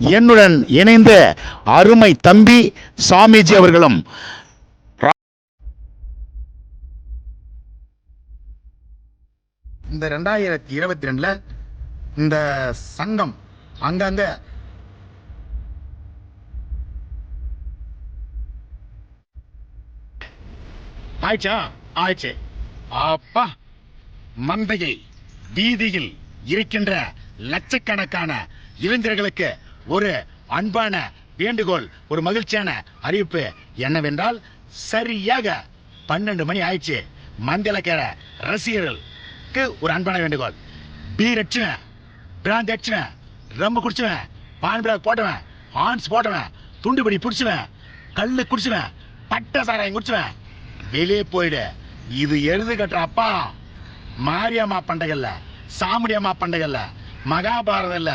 என்னுடன் இணைந்த அருமை தம்பி சாமிஜி அவர்களும். இந்த ரெண்டாயிரத்தி இருபத்தி ரெண்டுல இந்த சங்கம் அங்கங்க ஆயிடுச்சா? ஆயிடுச்சு. அப்பா மந்தையை வீதியில் இருக்கின்ற லட்சக்கணக்கான இளைஞர்களுக்கு ஒரு அன்பான வேண்டுகோள் ஒரு மகிழ்ச்சியான அறிவிப்பு என்னவென்றால் சரியாக பன்னெண்டு மணி ஆயிடுச்சு. மந்திலக்கிற ரசிகர்களுக்கு ஒரு அன்பான வேண்டுகோள். பீர் அடிச்சுவேன் பிராந்தி அடிச்சுவேன் ரம்பு குடிச்சுவேன் பான் பிளாக் போட்டுவேன் ஹான்ஸ் போட்டுவேன் துண்டுபடி பிடிச்சுவேன் கல் குடிச்சுவேன் பட்டை சாராயம் குடிச்சுவேன். வெளியே போயிடு. இது எழுது கட்டுற அப்பா மாரியம்மா பண்டிகைல்ல சாமுடியம்மா பண்டிகைல்ல மகாபாரதம் இல்லை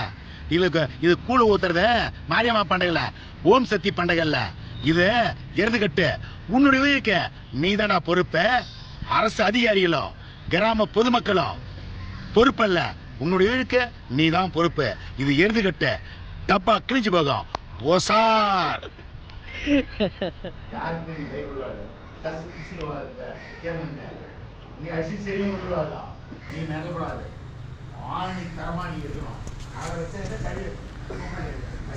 இது இது கூழ் ஊத்துறது மாரியம்மா பண்டிகைல ஓம் சக்தி பண்டிகைல்ல இது எருதுகட்டு. உன்னுடைய உயிருக்கு நீதானா பொறுப்பு. அரசு அதிகாரிகளோ கிராம பொதுமக்களோ பொறுப்பல்ல. உன்னுடைய உயிருக்கு நீதான் பொறுப்பு. இது எருதுகட்டு. டப்பா கிழிஞ்சு போகும். ஓசார் நீ அசி சரியும் விட்டுருவாதா நீ மிதக்கூடாது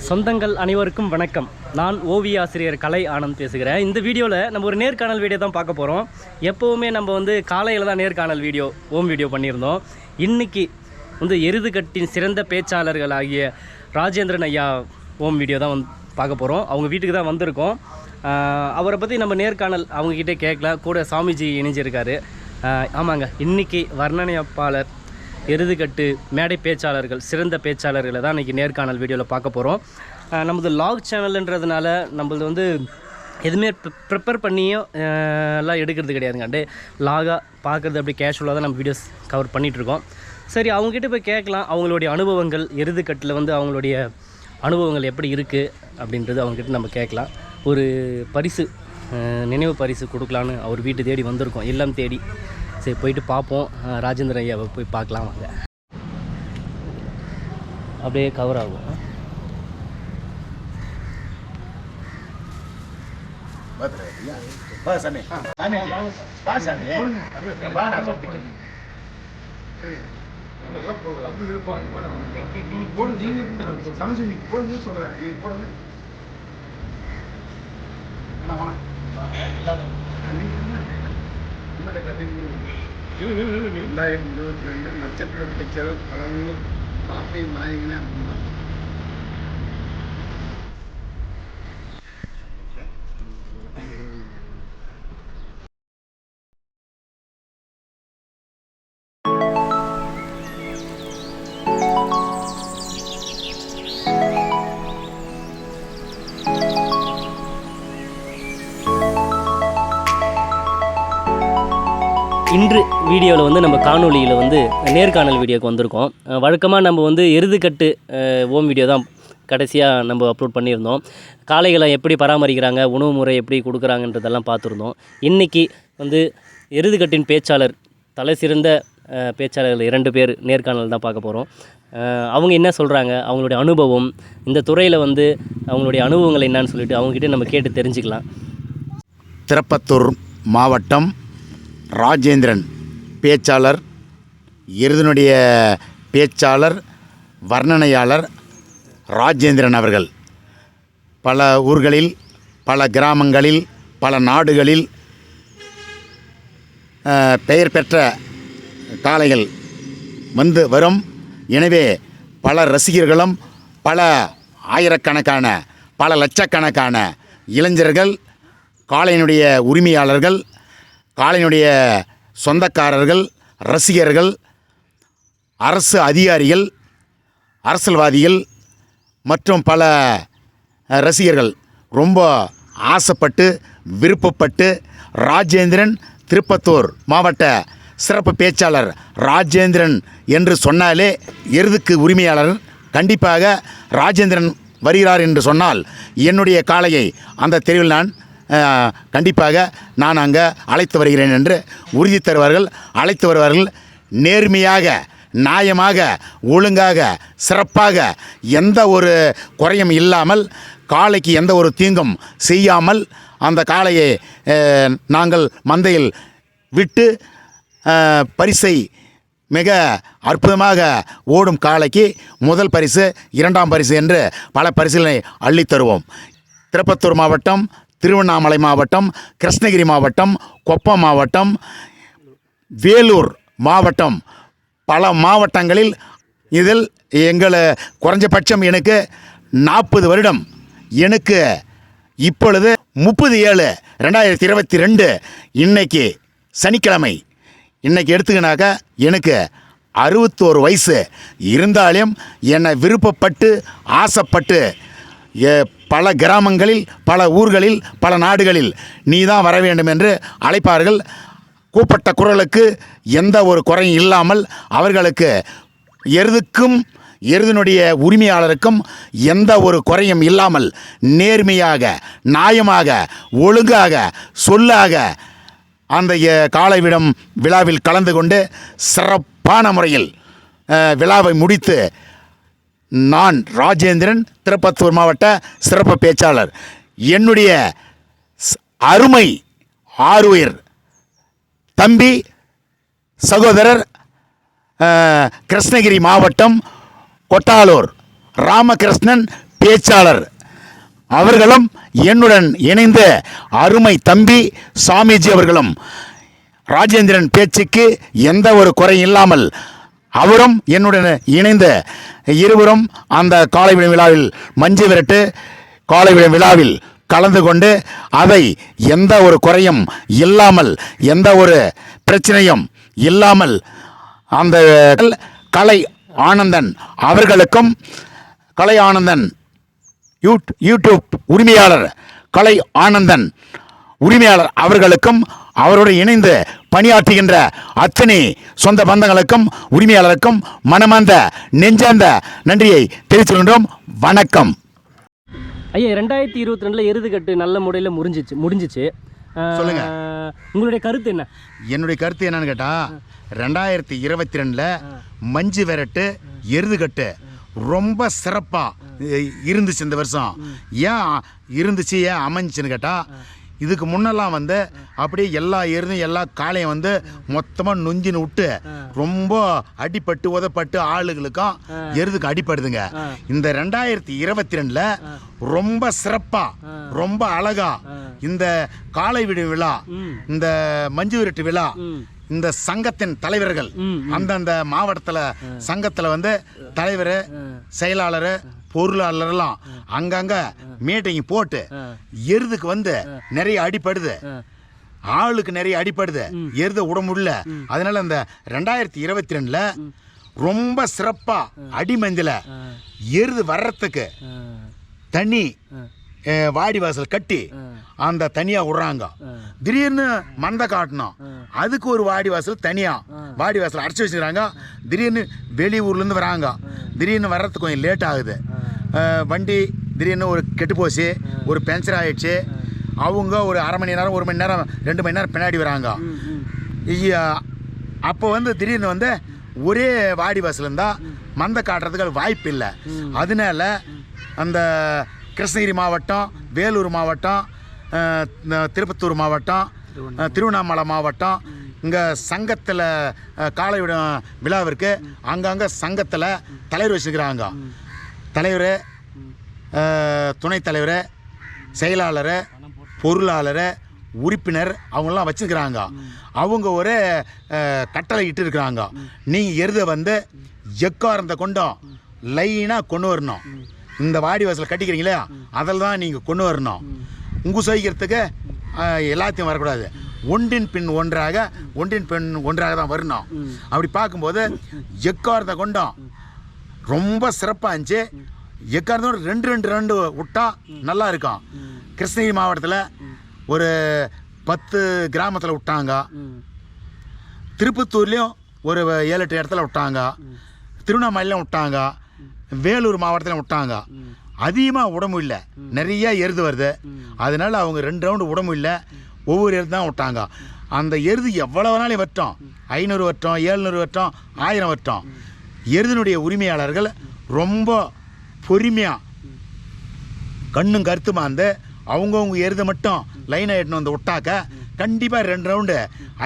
சொந்தங்கள் அனைவருக்கும் வணக்கம். நான் ஓவிய ஆசிரியர் கலை ஆனந்த் பேசுகிறேன். இந்த வீடியோவில் நம்ம ஒரு நேர்காணல் வீடியோ தான் பார்க்க போகிறோம் எப்போவுமே நம்ம வந்து காலையில் தான் நேர்காணல் வீடியோ ஓம் வீடியோ பண்ணியிருந்தோம். இன்றைக்கி வந்து எருதுகட்டின் சிறந்த பேச்சாளர்கள் ஆகிய ராஜேந்திரன் ஐயா ஓம் வீடியோ தான் வந்து பார்க்க போகிறோம் அவங்க வீட்டுக்கு தான் வந்திருக்கோம். அவரை பற்றி நம்ம நேர்காணல் அவங்கக்கிட்டே கேட்கல. கூட சாமிஜி இணைஞ்சிருக்காரு. ஆமாங்க. இன்றைக்கி வர்ணனையப்பாளர் எருதுகட்டு மேடை பேச்சாளர்கள் சிறந்த பேச்சாளர்களை தான் இன்றைக்கி நேர்காணல் வீடியோவில் பார்க்க போகிறோம் நமது லாக் சேனல்ன்றதுனால நம்மளது வந்து எதுவுமே ப்ரிப்பேர் பண்ணியும் எல்லாம் எடுக்கிறது கிடையாதுங்க. அண்டே லாகாக பார்க்குறது அப்படி கேஷுவலாக தான் நம்ம வீடியோஸ் கவர் பண்ணிகிட்ருக்கோம் சரி அவங்ககிட்ட போய் கேட்கலாம். அவங்களுடைய அனுபவங்கள் எருதுக்கட்டில் வந்து அவங்களுடைய அனுபவங்கள் எப்படி இருக்குது அப்படின்றது அவங்ககிட்ட நம்ம கேட்கலாம். ஒரு பரிசு நினைவு பரிசு கொடுக்கலான்னு அவர் வீட்டு தேடி வந்திருக்கோம். இல்லம் தேடி. சரி போயிட்டு பார்ப்போம். ராஜேந்திர ஐயாவை போய் பார்க்கலாம் வாங்க. அப்படியே கவர் ஆகும். வா ఇక్కడ గది ఉందా ఏం చూడండి నచ్చేటటువంటి చెరువు పొలంలో కాఫీ మాయగానే అమ్మాలి இன்று வீடியோவில் வந்து நம்ம காணொளியில் வந்து நேர்காணல் வீடியோக்கு வந்திருக்கோம். வழக்கமாக நம்ம வந்து எருதுக்கட்டு ஓம் வீடியோ தான் கடைசியாக நம்ம அப்லோட் பண்ணியிருந்தோம். காளைகளை எப்படி பராமரிக்கிறாங்க உணவு முறை எப்படி கொடுக்குறாங்கன்றதெல்லாம் பார்த்துருந்தோம். இன்றைக்கி வந்து எருதுகட்டின் பேச்சாளர் தலை சிறந்த பேச்சாளர்கள் இரண்டு பேர் நேர்காணல் தான் பார்க்க போகிறோம் அவங்க என்ன சொல்கிறாங்க அவங்களுடைய அனுபவம் இந்த துறையில் வந்து அவங்களுடைய அனுபவங்கள் என்னன்னு சொல்லிட்டு அவங்ககிட்ட நம்ம கேட்டு தெரிஞ்சுக்கலாம். திருப்பத்தூர் மாவட்டம் ராஜேந்திரன் பேச்சாளர் எருதனுடைய பேச்சாளர் வர்ணனையாளர் ராஜேந்திரன் அவர்கள். பல ஊர்களில் பல கிராமங்களில் பல நாடுகளில் பெயர் பெற்ற காலைகள் வந்து வரும். எனவே பல ரசிகர்களும் பல ஆயிரக்கணக்கான பல லட்சக்கணக்கான இளைஞர்கள் காளையினுடைய உரிமையாளர்கள் காளையினுடைய சொந்தக்காரர்கள் ரசிகர்கள் அரசு அதிகாரிகள் அரசியல்வாதிகள் மற்றும் பல ரசிகர்கள் ரொம்ப ஆசைப்பட்டு விருப்பப்பட்டு ராஜேந்திரன் திருப்பத்தூர் மாவட்ட சிறப்பு பேச்சாளர் ராஜேந்திரன் என்று சொன்னாலே எருதுக்கு உரிமையாளர். கண்டிப்பாக ராஜேந்திரன் வருகிறார் என்று சொன்னால் என்னுடைய காளையை அந்த தெருவில் நான் கண்டிப்பாக நான் அங்கே அழைத்து வருகிறேன் என்று உறுதி தருவார்கள். அழைத்து வருவார்கள். நேர்மையாக நியாயமாக ஒழுங்காக சிறப்பாக எந்த ஒரு குறையும் இல்லாமல் காளைக்கு எந்த ஒரு தீங்கும் செய்யாமல் அந்த காளையை நாங்கள் மந்தையில் விட்டு பரிசை மிக அற்புதமாக ஓடும் காளைக்கு முதல் பரிசு இரண்டாம் பரிசு என்று பல பரிசுகளை அள்ளித்தருவோம். திருப்பத்தூர் மாவட்டம் திருவண்ணாமலை மாவட்டம் கிருஷ்ணகிரி மாவட்டம் கொப்பம் மாவட்டம் வேலூர் மாவட்டம். பல மாவட்டங்களில் இதில் எங்களை குறைஞ்சபட்சம் எனக்கு நாற்பது வருடம். எனக்கு இப்பொழுது முப்பது ஏழு ரெண்டாயிரத்தி இருபத்தி ரெண்டு இன்னைக்கு சனிக்கிழமை. இன்னைக்கு எடுத்துக்கினாக்கா எனக்கு அறுபத்தோரு வயசு. இருந்தாலும் என்னை விருப்பப்பட்டு ஆசைப்பட்டு பல கிராமங்களில் பல ஊர்களில் பல நாடுகளில் நீ தான் வர வேண்டும் என்று அழைப்பார்கள். கூப்பட்ட குரலுக்கு எந்த ஒரு குறையும் இல்லாமல் அவர்களுக்கு எருதுக்கும் எருதினுடைய உரிமையாளருக்கும் எந்த ஒரு குறையும் இல்லாமல் நேர்மையாக நியாயமாக ஒழுங்காக சொல்லாக அந்த காலைவிடம் காளைவிடம் விழாவில் கலந்து கொண்டு சிறப்பான முறையில் விழாவை முடித்து நான் ராஜேந்திரன் திருப்பத்தூர் மாவட்ட சிறப்பு பேச்சாளர். என்னுடைய அருமை ஆறுயிர் தம்பி சகோதரர் கிருஷ்ணகிரி மாவட்டம் கொட்டாலூர் ராமகிருஷ்ணன் பேச்சாளர். அவர்களும் என்னுடன் இணைந்த அருமை தம்பி சாமிஜி அவர்களும். ராஜேந்திரன் பேச்சுக்கு எந்த ஒரு குறை இல்லாமல் அவரும் என்னுடன் இணைந்த இருவரும் அந்த காலை விழாவில் மஞ்சு விரட்டு காலை விழாவில் கலந்து கொண்டு அதை எந்த ஒரு குறையும் இல்லாமல் எந்த ஒரு பிரச்சனையும் இல்லாமல் அந்த கலை ஆனந்தன் அவர்களுக்கும் கலை ஆனந்தன் யூட் யூடியூப் உரிமையாளர் கலை ஆனந்தன் உரிமையாளர் அவர்களுக்கும் அவரோடு இணைந்து பணியாற்றுகின்ற அத்தனை சொந்த பந்தங்களுக்கும் உரிமையாளருக்கும் மனமார்ந்த நெஞ்சார்ந்த நன்றியை தெரிவித்துக் கொள்கின்றோம் வணக்கம். ஐயா ரெண்டாயிரத்தி இருபத்தி ரெண்டில் எருதுகட்டு நல்ல முறையில் முடிஞ்சிச்சு. முடிஞ்சிச்சு சொல்லுங்க. உங்களுடைய கருத்து என்ன? என்னுடைய கருத்து என்னன்னு கேட்டால் ரெண்டாயிரத்தி இருபத்தி ரெண்டில் மஞ்சு விரட்டு எருதுகட்டு ரொம்ப சிறப்பாக இருந்துச்சு இந்த வருஷம். ஏன் இருந்துச்சு ஏன் அமைஞ்சுன்னு கேட்டால் இதுக்கு முன்னெல்லாம் வந்து அப்படியே எல்லா எருதும் எல்லா காளையும் வந்து மொத்தமாக நொஞ்சின்னு விட்டு ரொம்ப அடிபட்டு உதப்பட்டு ஆளுகளுக்கும் எருதுக்கு அடிப்படுதுங்க. இந்த ரெண்டாயிரத்தி இருபத்தி ரெண்டில் ரொம்ப சிறப்பாக ரொம்ப அழகா இந்த காளை விடு விழா இந்த மஞ்சு விரட்டு விழா இந்த சங்கத்தின் தலைவர்கள் அந்தந்த மாவட்டத்தில் சங்கத்தில் வந்து தலைவர் செயலாளர் பொருளாளர்லாம் அங்கங்க மீட்டிங் போட்டு எருதுக்கு வந்து நிறைய அடிப்படுது ஆளுக்கு நிறைய அடிப்படுது எருத விட முடியல. அதனால அந்த ரெண்டாயிரத்தி இருபத்தி ரெண்டுல ரொம்ப சிறப்பா அடிமஞ்சல எருது வர்றதுக்கு தண்ணி வாடி வாசல் கட்டி அந்த தனியா விடுறாங்க. திடீர்னு மந்த காட்டணும். அதுக்கு ஒரு வாடி வாசல் தனியா. வாடி வாசல் அடைச்சி வச்சுக்கிறாங்க. திடீர்னு வெளியூர்லேருந்து வராங்க. திடீர்னு வர்றதுக்கு கொஞ்சம் லேட் ஆகுது. வண்டி திடீர்னு ஒரு கெட்டு போச்சு ஒரு பென்சர் ஆயிடுச்சு. அவங்க ஒரு அரை மணி நேரம் ஒரு மணி நேரம் ரெண்டு மணி நேரம் பின்னாடி வராங்க. அப்போ வந்து திடீர்னு வந்து ஒரே வாடி வாசல் இருந்தால் மந்த காட்டுறதுக்கு வாய்ப்பு இல்லை. அதனால அந்த கிருஷ்ணகிரி மாவட்டம் வேலூர் மாவட்டம் திருப்பத்தூர் மாவட்டம் திருவண்ணாமலை. மாவட்டம் இங்கே சங்கத்தில் காலைவிட விழாவிற்கு அங்கங்கே சங்கத்தில் தலைவர் வச்சுக்கிறாங்க தலைவர் துணைத் தலைவர் செயலாளர் பொருளாளர் உறுப்பினர் அவங்களாம் வச்சுருக்கிறாங்க. அவங்க ஒரு கட்டளை இட்டு இருக்கிறாங்க நீங்கள் எருதை வந்து எக்காரந்த கொண்டோம்? லைனாக கொண்டு வரணும். இந்த வாடி வாசல் கட்டிக்கிறீங்களே அதில் தான் நீங்கள் கொண்டு வரணும். உங்கு சோதிக்கிறதுக்கு எல்லாத்தையும் வரக்கூடாது. ஒன்றின் பின் ஒன்றாக ஒன்றின் பின் ஒன்றாக தான் வரணும். அப்படி பார்க்கும்போது எக்காரத்தை கொண்டோம்? ரொம்ப சிறப்பாக இருந்துச்சு. எக்காரணம் ரெண்டு ரெண்டு ரெண்டு விட்டா நல்லா இருக்கும். கிருஷ்ணகிரி மாவட்டத்தில் ஒரு பத்து கிராமத்தில் விட்டாங்க. திருப்பத்தூர்லேயும் ஒரு ஏழு எட்டு இடத்துல விட்டாங்க. திருவண்ணாமலையிலும் விட்டாங்க. வேலூர் மாவட்டத்திலும் விட்டாங்க. அதிகமாக உடம்பு இல்லை. நிறைய எருது வருது. அதனால அவங்க ரெண்டு ரவுண்டு உடம்பு இல்லை. ஒவ்வொரு எருது தான் விட்டாங்க. அந்த எருது எவ்வளோ நாளையும் வட்டம்? ஐநூறு வட்டம் ஏழ்நூறு வட்டம் ஆயிரம் வட்டம். எருதனுடைய உரிமையாளர்கள் ரொம்ப பொறுமையாக கண்ணும் கருத்துமா இருந்து அவங்கவுங்க எருது மட்டும் லைனை எட்டுன்னு வந்து விட்டாக்க கண்டிப்பாக ரெண்டு ரவுண்டு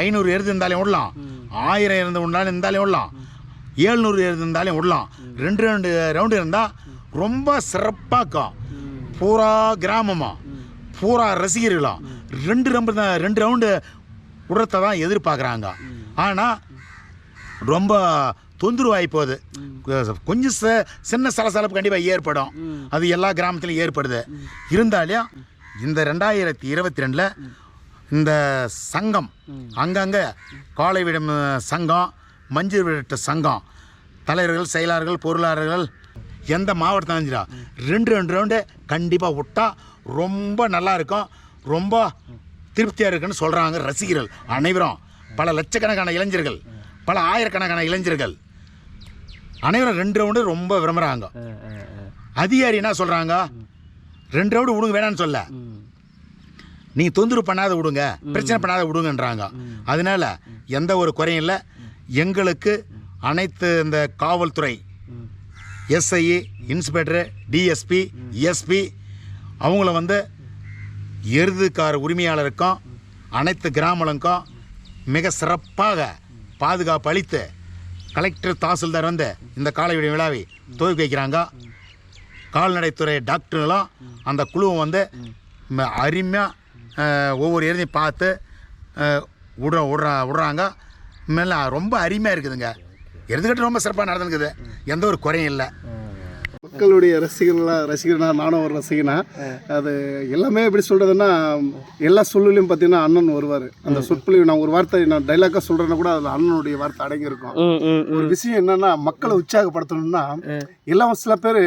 ஐநூறு எருது இருந்தாலும் விடலாம். ஆயிரம் இருந்து விடலாம் இருந்தாலும் விடலாம். ஏழ்நூறு எருது இருந்தாலும் விடலாம். ரெண்டு ரெண்டு ரவுண்டு இருந்தால் ரொம்ப சிறப்பாக்கும் பூரா கிராமமாக பூரா ரசிகர்களும் ரெண்டு ரம்பு தான் ரெண்டு ரவுண்டு விடுறத தான் எதிர்பார்க்குறாங்க. ஆனால் ரொம்ப தொந்தரவாகி போகுது கொஞ்சம் ச- சின்ன சலசலப்பு கண்டிப்பாக ஏற்படும். அது எல்லா கிராமத்துலையும் ஏற்படுது. இருந்தாலும் இந்த ரெண்டாயிரத்தி இருபத்தி ரெண்டில் இந்த சங்கம் அங்கங்கே காலை விடும் சங்கம் மஞ்சள் விடட்டு சங்கம் தலைவர்கள் செயலாளர்கள் பொருளாளர்கள் எந்த மாவட்டம் தெரிஞ்சா ரெண்டு ரெண்டு ரவுண்டு கண்டிப்பாக விட்டா ரொம்ப நல்லா இருக்கும். ரொம்ப திருப்தியாக இருக்குன்னு சொல்கிறாங்க ரசிகர்கள் அனைவரும். பல லட்சக்கணக்கான இளைஞர்கள் பல ஆயிரக்கணக்கான இளைஞர்கள். அனைவரும் ரெண்டு ரவுண்டு ரொம்ப விரும்புகிறாங்க அதிகாரி என்ன சொல்கிறாங்க ரெண்டு ரவுண்டு விடுங்க வேணான்னு சொல்ல. நீங்கள் தொந்தரவு பண்ணாத விடுங்க பிரச்சனை பண்ணாத விடுங்கன்றாங்க. அதனால எந்த ஒரு குறையும் இல்லை. எங்களுக்கு அனைத்து இந்த காவல்துறை எஸ்ஐ இன்ஸ்பெக்டரு டிஎஸ்பி எஸ்பி அவங்கள வந்து எருதுக்கார உரிமையாளருக்கும் அனைத்து கிராமங்களுக்கும் மிக சிறப்பாக பாதுகாப்பு அளித்து கலெக்டர் தாசில்தார் வந்து இந்த காலைவிட விழாவை துவக்கி வைக்கிறாங்க. கால்நடைத்துறை டாக்டர்களும் அந்த குழுவை வந்து அருமையாக ஒவ்வொரு இறுதியும் பார்த்து அஹ், விடுற விடுறா விடுறாங்க மேலே ரொம்ப அருமையாக இருக்குதுங்க. எதுக்கிட்ட ரொம்ப சிறப்பாக நடந்துருக்குது எந்த ஒரு குறையும் இல்லை. மக்களுடைய ரசிகர்களாக ரசிகர்னா நானும் ஒரு ரசிகனா அது எல்லாமே எப்படி சொல்கிறதுன்னா எல்லா சொல்லுலையும் பார்த்தீங்கன்னா அண்ணன் வருவார். அந்த சொற்பொழிவு நான் ஒரு வார்த்தை நான் டைலாக்காக சொல்கிறேன்னா கூட அதில் அண்ணனுடைய வார்த்தை அடங்கியிருக்கும். ஒரு விஷயம் என்னன்னா மக்களை உற்சாகப்படுத்தணும்னா எல்லாம் சில பேர்